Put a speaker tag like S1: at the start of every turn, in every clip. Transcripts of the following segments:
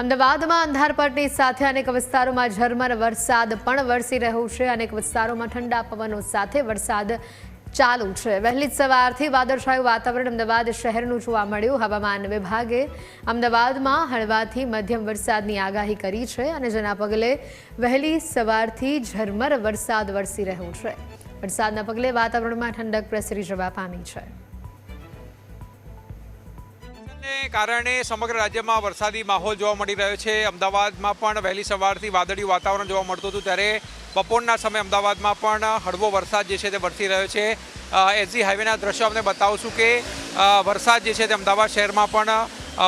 S1: અમદાવાદમાં અંધારપટની સાથે અનેક વિસ્તારોમાં ઝરમર વરસાદ પણ વરસી રહ્યો છે. અનેક વિસ્તારોમાં ઠંડા પવનો સાથે વરસાદ ચાલુ છે. વહેલી જ સવારથી વાદળછાયું વાતાવરણ અમદાવાદ શહેરનું જોવા મળ્યું. હવામાન વિભાગે અમદાવાદમાં હળવાથી મધ્યમ વરસાદની આગાહી કરી છે અને જેના પગલે વહેલી સવારથી ઝરમર વરસાદ વરસી રહ્યો છે. વરસાદના પગલે વાતાવરણમાં ઠંડક પ્રસરી જવા પામી છે.
S2: ને કારણે સમગ્ર રાજ્યમાં વરસાદી માહોલ જોવા મળી રહ્યો છે. અમદાવાદમાં પણ વહેલી સવારથી વાદળિયું વાતાવરણ જોવા મળતું હતું, ત્યારે બપોરના સમયે અમદાવાદમાં પણ હળવો વરસાદ જે છે તે વરસી રહ્યો છે. એસજી હાઈવેના દ્રશ્યો અમને બતાવશું કે વરસાદ જે છે તે અમદાવાદ શહેરમાં પણ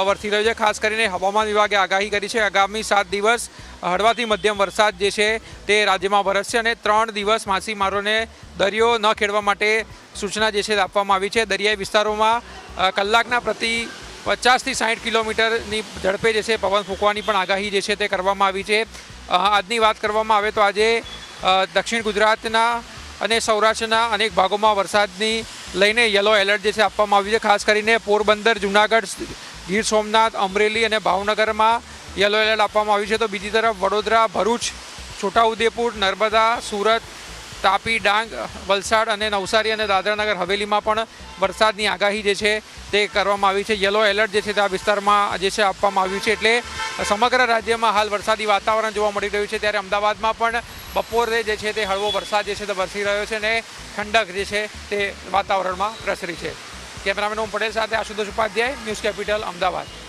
S2: વરસી રહ્યો છે. ખાસ કરીને હવામાન વિભાગે આગાહી કરી છે, આગામી સાત દિવસ હળવાથી મધ્યમ વરસાદ જે છે તે રાજ્યમાં વરસશે અને ત્રણ દિવસ માછીમારોને દરિયો ન ખેડવા માટે સૂચના જે છે આપવામાં આવી છે. દરિયાઈ વિસ્તારોમાં કલાકના પ્રતિ પચાસથી સાઠ કિલોમીટરની ઝડપે જે છે પવન ફૂંકવાની પણ આગાહી જે છે તે કરવામાં આવી છે. આજની વાત કરવામાં આવે તો આજે દક્ષિણ ગુજરાતના અને સૌરાષ્ટ્રના અનેક ભાગોમાં વરસાદની લઈને યલો એલર્ટ જે છે આપવામાં આવ્યું છે. ખાસ કરીને પોરબંદર, જુનાગઢ, ગીર સોમનાથ, અમરેલી અને ભાવનગરમાં યલો એલર્ટ આપવામાં આવ્યું છે. તો બીજી તરફ વડોદરા, ભરૂચ, છોટાઉદેપુર, નર્મદા, સુરત તાપી ડાંગ, વલસાડ અને નવસારી અને દાદરાનગર હવેલીમાં પણ વરસાદની આગાહી જે છે તે કરવામાં આવી છે. યલો એલર્ટ જે છે તે આ વિસ્તારમાં જે છે આપવામાં આવ્યું છે. એટલે સમગ્ર રાજ્યમાં હાલ વરસાદી વાતાવરણ જોવા મળી રહ્યું છે. ત્યારે અમદાવાદમાં પણ બપોરે જે છે તે હળવો વરસાદ જે છે તે વરસી રહ્યો છે અને ઠંડક જે છે તે વાતાવરણમાં પ્રસરી છે. કેમેરામેન ઓમ પટેલ સાથે આશુતોષ ઉપાધ્યાય, ન્યૂઝ કેપિટલ, અમદાવાદ.